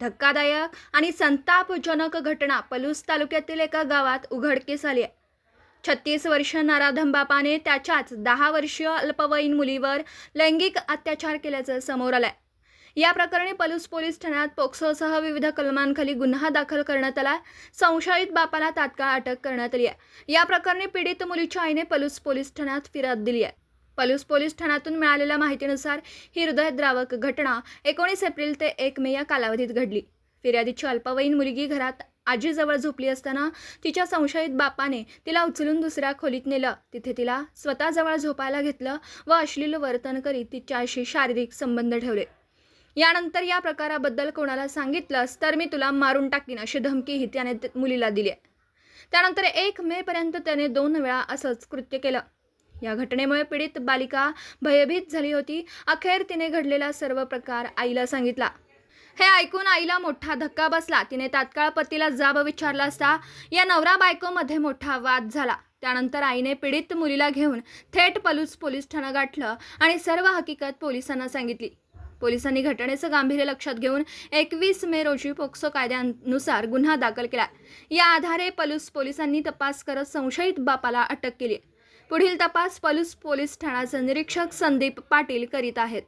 धक्कादायक आणि संतापजनक घटना पलूस तालुक्यातील एका गावात उघडकीस आली आहे. छत्तीस वर्ष नाराधम बापाने त्याच्याच दहा वर्षीय अल्पवयीन मुलीवर लैंगिक अत्याचार केल्याचं समोर आलंय. या प्रकरणी पलूस पोलीस ठाण्यात पोक्सोसह विविध कलमांखाली गुन्हा दाखल करण्यात आला. संशयित बापाला तात्काळ अटक करण्यात आली आहे. या प्रकरणी पीडित मुलीच्या आईने पलूस पोलीस ठाण्यात फिर्याद दिली आहे. पलूस पोलीस ठाण्यातून मिळालेल्या माहितीनुसार ही हृदयद्रावक घटना एकोणीस एप्रिल ते एक मे या कालावधीत घडली. फिर्यादीची अल्पवयीन मुलगी घरात आजीजवळ झोपली असताना तिच्या संशयित बापाने तिला उचलून दुसऱ्या खोलीत नेलं. तिथे तिला स्वतःजवळ झोपायला घेतलं व अश्लील वर्तन करीत तिच्याशी शारीरिक संबंध ठेवले. यानंतर या प्रकाराबद्दल कोणाला सांगितलंस तर मी तुला मारून टाकीन अशी धमकीही त्याने मुलीला दिली. आहे त्यानंतर एक मे पर्यंत त्याने दोन वेळा असंच कृत्य केलं. या घटनेमुळे पीडित बालिका भयभीत झाली होती. अखेर तिने घडलेला सर्व प्रकार आईला सांगितला. हे ऐकून आईला मोठा धक्का बसला. तिने तात्काळ पतीला जाब विचारला असता या नवरा बायकोमध्ये मोठा वाद झाला. त्यानंतर आईने पीडित मुलीला घेऊन थेट पलूस पोलीस ठाणं गाठलं आणि सर्व हकीकत पोलिसांना सांगितली. पोलिसांनी घटनेचं गांभीर्य लक्षात घेऊन एकवीस मे रोजी पोक्सो कायद्यानुसार गुन्हा दाखल केला. या आधारे पलूस पोलिसांनी तपास करत संशयित बापाला अटक केली. पुढील तपास पलूस पोलीस ठाण्याचे निरीक्षक संदीप पाटील करीत आहेत.